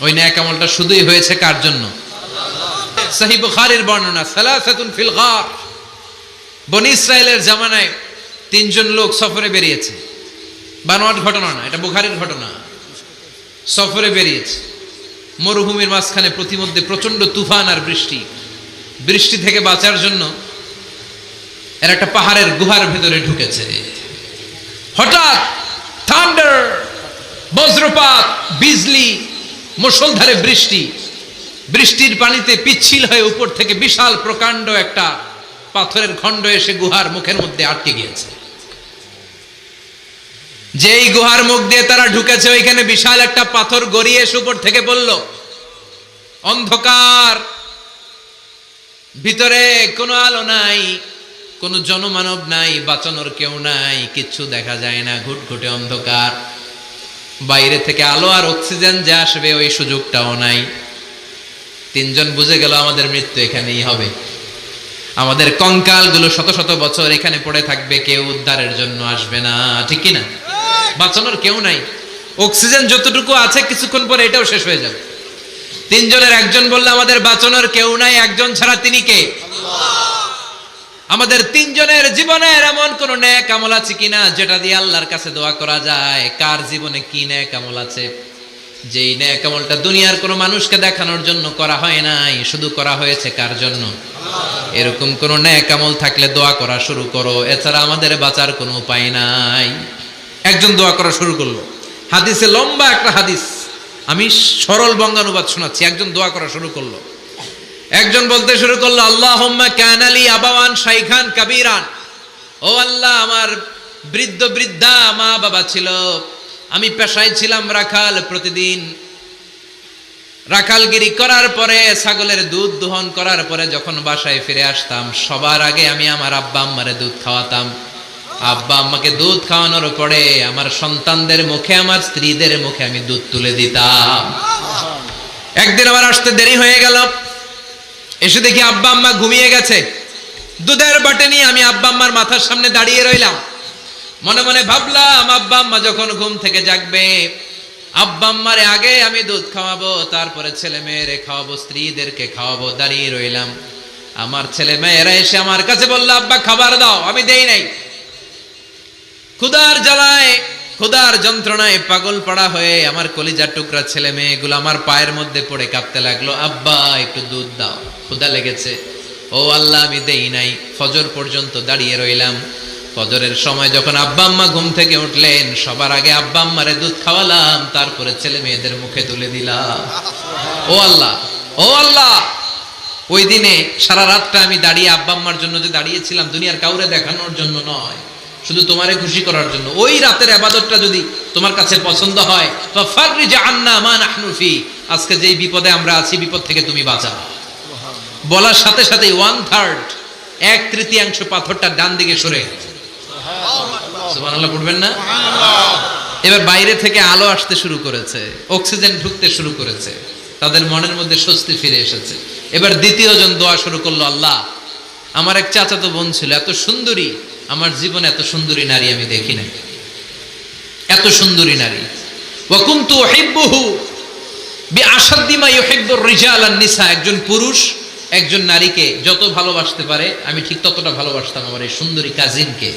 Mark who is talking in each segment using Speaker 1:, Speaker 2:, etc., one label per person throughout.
Speaker 1: ওই ন্যাক আমলটা শুধুই হয়েছে কার জন্য? সহি বুখারীর বর্ণনা, সালাসাতুন ফিল গার। বনি জামানায় তিনজন লোক সফরে বেরিয়েছে। বানোয়াট ঘটনা না, এটা বুখারীর ঘটনা। সফরে বেরিয়েছে। মরুভূমির মাঝখানে প্রতিমধ্যে প্রচণ্ড তুফান আর বৃষ্টি। বৃষ্টি থেকে বাঁচার জন্য এর একটা পাহাড়ের গুহার ভেতরে ঢুকেছে। হঠাৎ থান্ডার, বজ্রপাত, বিজলি মুষলধারে বৃষ্টি। বৃষ্টির পানিতে পিচ্ছিল হয়ে উপর থেকে বিশাল প্রকাণ্ড একটা পাথরের খণ্ড এসে গুহার মুখের মধ্যে আটকে গিয়েছে। যেই গুহার মুখ দিয়ে তারা ঢুকেছে, ওইখানে বিশাল একটা পাথর গড়িয়ে এসে উপর থেকে বলল, অন্ধকার, ভিতরে কোনো আলো নাই, কোনো জনমানব নাই, বাঁচানোর কেউ নাই, কিচ্ছু দেখা যায় না, ঘুটঘুটে অন্ধকার। বাইরে থেকে আলো আর অক্সিজেন যে আসবে, ওই সুযোগটাও নাই। তিনজন বুঝে গেল আমাদের মৃত্যু এখানেই হবে। আমাদের কঙ্কালগুলো শত শত বছর এখানে পড়ে থাকবে, কেউ উদ্ধারের জন্য আসবে না, ঠিক কি না বাঁচানোর কেউ নাই। অক্সিজেন যতটুকু আছে, কিছুক্ষণ পরে এটাও শেষ হয়ে যাবে। তিনজনের, একজন বললে আমাদের বাঁচানোর কেউ নাই, একজন ছাড়া তিনি কে? আমাদের তিনজনের জীবনের এমন কোন ন্যাক আমল আছে কিনা যেটা দিয়ে আল্লাহর কাছে দোয়া করা যায়? কার জীবনে কি ন্যাক আমল আছে? যেই ন্যাক আমলটা দুনিয়ার কোনো মানুষকে দেখানোর জন্য করা হয় নাই, শুধু করা হয়েছে কার জন্য? এরকম কোন ন্যাক আমল থাকলে দোয়া করা শুরু করো, এছাড়া আমাদের বাঁচার কোনো উপায় নাই। একজন দোয়া করা শুরু করল। হাদিসে লম্বা একটা হাদিস, আমি সরল বঙ্গানুবাদ শোনাচ্ছি, একজন দোয়া করা শুরু করল। একজন বলতে শুরু করল আল্লাহ ক্যানালি আবাওয়ান শাইখান কাবিরান। ও আল্লাহ, আমার বৃদ্ধ বৃদ্ধা মা বাবা ছিল। আমি পেশায় ছিলাম রাখাল প্রতিদিন। রাখালগিরি করার পরে, ছাগলের দুধ দোহন করার পরে যখন বাসায় ফিরে আসতাম, সবার আগে আমি আমার আব্বা আম্মারে দুধ খাওয়াতাম। আব্বা আম্মাকে দুধ খাওয়ানোর পরে আমার সন্তানদের মুখে, আমার স্ত্রীদের মুখে আমি দুধ তুলে দিতাম। একদিন আমার আসতে দেরি হয়ে গেল। এসে দেখি আব্বা আম্মা ঘুমিয়ে গেছে। দুধের বাটে নিয়ে আমি আব্বা আম্মার মাথার সামনে দাঁড়িয়ে রইলাম। মনে মনে ভাবলাম, আব্বা আম্মা যখন ঘুম থেকে জাগবে, আব্বা আম্মারে আগে আমি দুধ খাওয়াবো, তারপরে ছেলে মেয়েরে খাওয়াবো, স্ত্রীদেরকে খাওয়াবো, দাঁড়িয়ে রইলাম। আমার ছেলে মেয়েরা এসে আমার কাছে বলল, আব্বা, খাবার দাও, আমি দেই নাই। ক্ষুদার জ্বালায় ক্ষুদার যন্ত্রণায় পাগল পড়া হয়ে আমার কলিজার টুকরা ছেলে মেয়েগুলো আমার পায়ের মধ্যে পড়ে কাঁপতে লাগল, আব্বা, একটু দুধ দাও। ক্ষুদা লেগেছে। ও আল্লাহ, আমি দেই নাই। ফজর পর্যন্ত দাঁড়িয়ে রইলাম। ফজরের সময় যখন আব্বা আম্মা ঘুম থেকে উঠলেন, সবার আগে আব্বা আম্মারে দুধ খাওয়ালাম, তারপরে ছেলে মেয়েদের মুখে তুলে দিলাম। ও আল্লাহ ও আল্লাহ! ওই দিনে সারা রাতটা আমি দাঁড়িয়ে আব্বা আম্মার জন্য যে দাঁড়িয়েছিলাম, দুনিয়ার কাউরে দেখানোর জন্য নয়। শুধু তোমারে খুশি করার জন্য। ওই রাতের আবাদতটা যদি তোমার কাছে পছন্দ হয় আজকে যেই বিপদে আমরা আছি, বিপদ থেকে তুমি বাঁচাও। বলার সাথে সাথে ওয়ান থার্ড এক তৃতীয়াংশ পাথরটা ডান দিকে সরে। পড়বেন না? এবার বাইরে থেকে আলো আসতে শুরু করেছে, অক্সিজেন ঢুকতে শুরু করেছে। তাদের মনের মধ্যে স্বস্তি ফিরে এসেছে। এবার দ্বিতীয় জন দোয়া শুরু করল, আল্লাহ আমার এক চাচাতো বোন ছিল, এত সুন্দরী। আমার জীবনে এত সুন্দরী নারী আমি দেখি নাই। এত সুন্দরী নারী। ওয়াকুমতু উহিব্বুহু বিআশাদ্দিমা ইউহিব্বুর রিজাল আন নিসা। একজন পুরুষ, একজন নারীকে যত ভালোবাসতে পারে, আমি ঠিক ততটা ভালোবাসতাম আমার এই সুন্দরী কাজিনকে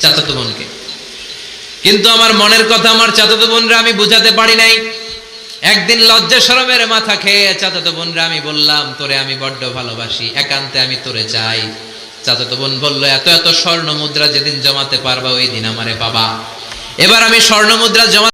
Speaker 1: চাচাতো বোনকে। কিন্তু আমার মনের কথা আমার চাচাতো বোনরা আমি বুঝাতে পারি নাই। একদিন লজ্জা সরমের মাথা খেয়ে, চাচাতো বোনরা আমি বললাম, তোরে আমি বড্ড ভালোবাসি, একান্তে আমি তোরে চাই। চাচাতো বোন বলল, এত এত স্বর্ণ মুদ্রা যেদিন জমাতে পারবা, ওই দিন আমারে বাবা এবার আমি স্বর্ণ মুদ্রা জমা